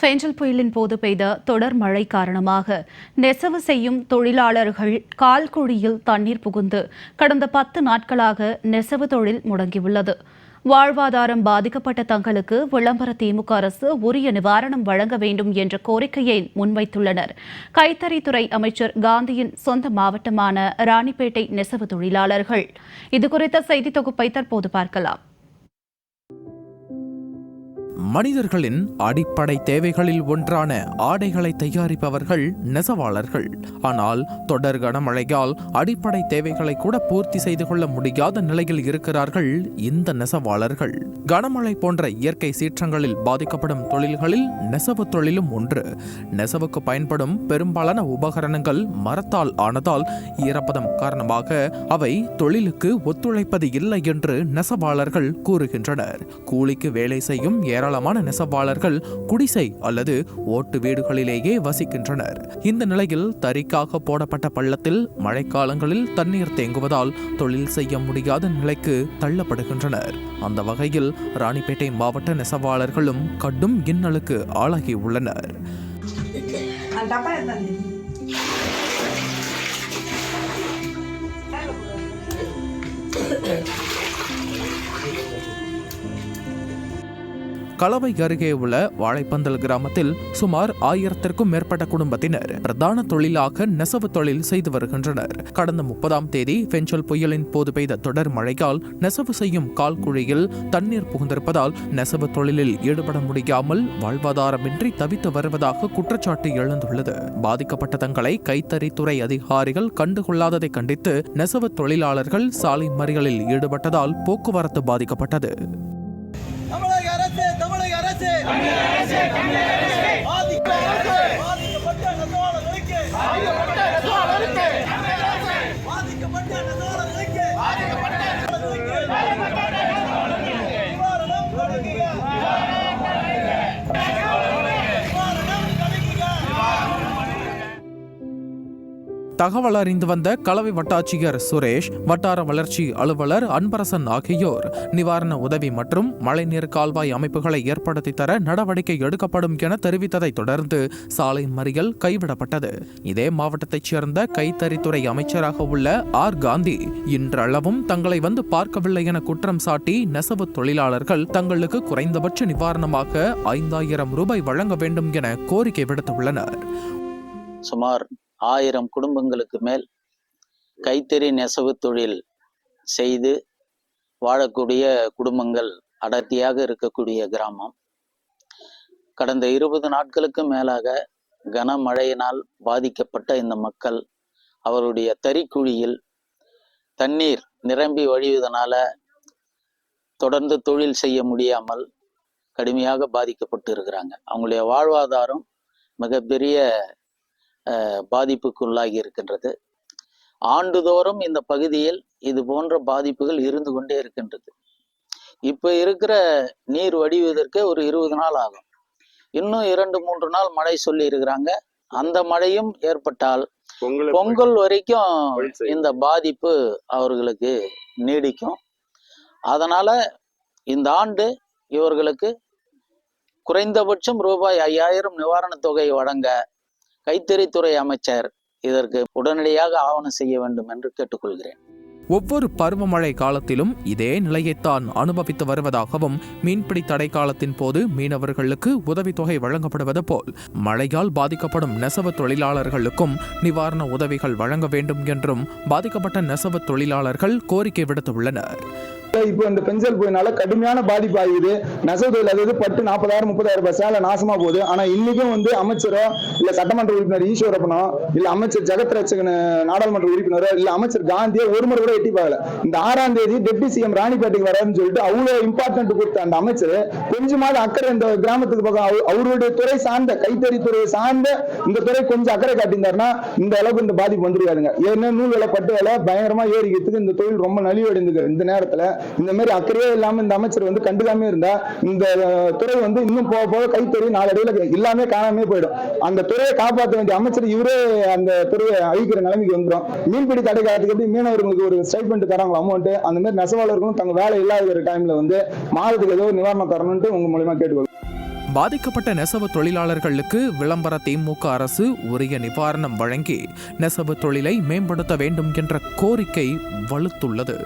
ஃபேஞ்சல் புயலின் போது பெய்த தொடர் மழை காரணமாக நெசவு செய்யும் தொழிலாளர்கள் கால்குழியில் தண்ணீர் புகுந்து கடந்த பத்து நாட்களாக நெசவு தொழில் முடங்கியுள்ளது. வாழ்வாதாரம் பாதிக்கப்பட்ட தங்களுக்கு விளம்பர திமுக அரசு உரிய நிவாரணம் வழங்க வேண்டும் என்ற கோரிக்கையை முன்வைத்துள்ளனர். கைத்தறித்துறை அமைச்சர் காந்தியின் சொந்த மாவட்டமான ராணிப்பேட்டை நெசவு தொழிலாளர்கள். இதுகுறித்த செய்தி தொகுப்பை தற்போது பார்க்கலாம். மனிதர்களின் அடிப்படை தேவைகளில் ஒன்றான ஆடைகளை தயாரிப்பவர்கள் நெசவாளர்கள். ஆனால் தொடர் கனமழையால் அடிப்படை தேவைகளை கூட பூர்த்தி செய்து கொள்ள முடியாத நிலையில் இருக்கிறார்கள் இந்த நெசவாளர்கள். கனமழை போன்ற இயற்கை சீற்றங்களில் பாதிக்கப்படும் தொழில்களில் நெசவு தொழிலும் ஒன்று. நெசவுக்கு பயன்படும் பெரும்பாலான உபகரணங்கள் மரத்தால் ஆனதால் ஈரப்பதம் காரணமாக அவை தொழிலுக்கு ஒத்துழைப்பது இல்லை என்று நெசவாளர்கள் கூறுகின்றனர். கூலிக்கு வேலை செய்யும் ஏராளமான நெசவாளர்கள் குடிசை அல்லது ஓட்டு வீடுகளிலேயே வசிக்கின்றனர். இந்த நிலையில் தறிக்காக போடப்பட்ட பள்ளத்தில் மழைக்காலங்களில் தண்ணீர் தேங்குவதால் தொழில் செய்ய முடியாத நிலைக்கு தள்ளப்படுகின்றனர். அந்த வகையில் ராணிப்பேட்டை மாவட்ட நெசவாளர்களும் கடும் இன்னலுக்கு ஆளாகி உள்ளனர். அந்த கலவை அருகே உள்ள வாழைப்பந்தல் கிராமத்தில் சுமார் ஆயிரத்திற்கும் மேற்பட்ட குடும்பத்தினர் பிரதான தொழிலாக நெசவு தொழில் செய்து வருகின்றனர். கடந்த முப்பதாம் தேதி பெஞ்சல் புயலின் போது பெய்த தொடர் மழையால் நெசவு செய்யும் கால் குழியில் தண்ணீர் புகுந்திருப்பதால் நெசவு தொழிலில் ஈடுபட முடியாமல் வாழ்வாதாரமின்றி தவித்து வருவதாக குற்றச்சாட்டு எழுந்துள்ளது. பாதிக்கப்பட்ட தங்களை கைத்தறித்துறை அதிகாரிகள் கண்டுகொள்ளாததை கண்டித்து நெசவு தொழிலாளர்கள் சாலை மறியலில் ஈடுபட்டதால் போக்குவரத்து பாதிக்கப்பட்டது. அரசு தமிழக அரசு. பாதிக்க அரசு. பாதிக்கப்பட்ட நெசவாளர்களுக்கு. பாதிக்கப்பட்ட நெசவாளர்களுக்கு. தகவல் அறிந்து வந்த கலவை வட்டாட்சியர் சுரேஷ் வட்டார வளர்ச்சி அலுவலர் அன்பரசன் ஆகியோர். நிவாரண உதவி மற்றும் மழைநீர் கால்வாய் அமைப்புகளை ஏற்படுத்தி தர நடவடிக்கை எடுக்கப்படும் என தெரிவித்ததை தொடர்ந்து சாலை மறியல் கைவிடப்பட்டது. இதே மாவட்டத்தைச் சேர்ந்த கைத்தறித்துறை அமைச்சராக உள்ள ஆர். காந்தி இன்றளவும் தங்களை வந்து பார்க்கவில்லை என குற்றம் சாட்டி நெசவு தொழிலாளர்கள் தங்களுக்கு குறைந்தபட்ச நிவாரணமாக ஐந்தாயிரம் ரூபாய் வழங்க வேண்டும் என கோரிக்கை விடுத்துள்ளனர். சுமார் ஆயிரம் குடும்பங்களுக்கு மேல் கைத்தறி நெசவு தொழில் செய்து வாழக்கூடிய குடும்பங்கள் அடர்த்தியாக இருக்கக்கூடிய கிராமம். கடந்த இருபது நாட்களுக்கு மேலாக கனமழையினால் பாதிக்கப்பட்ட இந்த மக்கள் அவருடைய தறிக்குழியில் தண்ணீர் நிரம்பி வழிவதனால தொடர்ந்து தொழில் செய்ய முடியாமல் கடுமையாக பாதிக்கப்பட்டு இருக்கிறாங்க அவங்களுடைய வாழ்வாதாரம் மிகப்பெரிய பாதிப்புக்குள்ளாகி இருக்கின்றது ஆண்டுதோறும் இந்த பகுதியில் இது போன்ற பாதிப்புகள் இருந்து கொண்டே இருக்கின்றது. இப்ப இருக்கிற நீர் வடிவதற்கு ஒரு இருபது நாள் ஆகும். இன்னும் இரண்டு மூன்று நாள் மழை சொல்லி இருக்கிறாங்க. அந்த மழையும் ஏற்பட்டால் பொங்கல் வரைக்கும். இந்த பாதிப்பு அவர்களுக்கு நீடிக்கும். அதனால இந்த ஆண்டு இவர்களுக்கு குறைந்தபட்சம் ரூபாய் ஐயாயிரம் நிவாரணத் தொகை வழங்க கைத்தறித்துறை அமைச்சர் இதற்கு உடனடியாக ஆவணம் செய்ய வேண்டும் என்று கேட்டுக்கொள்கிறேன். ஒவ்வொரு பருவமழை காலத்திலும் இதே நிலையைத்தான் அனுபவித்து வருவதாகவும் மீன்பிடி தடை காலத்தின் போது மீனவர்களுக்கு உதவித்தொகை வழங்கப்படுவது போல் மழையால் பாதிக்கப்படும் நெசவு தொழிலாளர்களுக்கும் நிவாரண உதவிகள் வழங்க வேண்டும் என்றும் பாதிக்கப்பட்ட நெசவு தொழிலாளர்கள் கோரிக்கை விடுத்துள்ளனர். இப்போ இந்த பெஞ்சல் போயினால கடுமையான பாதிப்பு ஆகுது. நெசவு தொழில் அதாவது பட்டு நாற்பதாயிரம் முப்பதாயிரம் ரூபாய் சேலை நாசமா போகுது. ஆனா இன்னைக்கும் வந்து அமைச்சரோ இல்ல சட்டமன்ற உறுப்பினர் ஈஸ்வரப்பனோ இல்ல அமைச்சர் ஜெகத் ரட்சகன் நாடாளுமன்ற உறுப்பினரோ இல்ல அமைச்சர் காந்தியோ ஒரு முறை கூட எட்டி பார்க்கல. இந்த ஆறாம் தேதி டெப்டி சிஎம் ராணிப்பேட்டைக்கு வராதுன்னு சொல்லிட்டு அவ்வளவு இம்பார்ட்டன்ட் கொடுத்த அந்த அமைச்சர் கொஞ்சமாவது அக்கறை இந்த கிராமத்துக்கு பக்கம் அவருடைய துறை சார்ந்த கைத்தறி துறையை சார்ந்த இந்த துறை கொஞ்சம் அக்கறை காட்டியிருந்தாருன்னா இந்த அளவுக்கு இந்த பாதிப்பு வந்துருக்காதுங்க ஏன்னா நூல் விலை பட்டு விலை பயங்கரமா ஏறிக்கிறதுக்கு இந்த தொழில் ரொம்ப நலிவடைந்துக்கு இந்த நேரத்துல. இந்த மாதிரி அக்கறையே இல்லாம இந்த அமைச்சர் வந்து கண்டுக்காம இருந்தா இந்த துறை வந்து இன்னும் போக போக கைத்தறி நாளடைவுல எல்லாமே காணாமே போயிடும். அந்த துறையை காப்பாற்ற வேண்டிய அமைச்சர் இவரே அந்த துறையை அழிக்கிற நிலைமைக்கு வந்துடும் மீன்பிடி தடை காலத்துக்கு எப்படி மீனவர்களுக்கு ஒரு ஸ்டைட்மெண்ட் தராங்க அமௌண்ட் அந்த மாதிரி நெசவாளர்களும் தங்க வேலை இல்லாத டைம்ல வந்து மாதத்துக்கு ஏதோ ஒரு நிவாரணம் தரணும்ட்டு உங்க மூலியமா கேட்டுக்கொள்ளும் பாதிக்கப்பட்ட நெசவு தொழிலாளர்களுக்கு விளம்பர திமுக அரசு உரிய நிவாரணம் வழங்கி நெசவு தொழிலை மேம்படுத்த வேண்டும் என்ற கோரிக்கை வலுத்துள்ளது.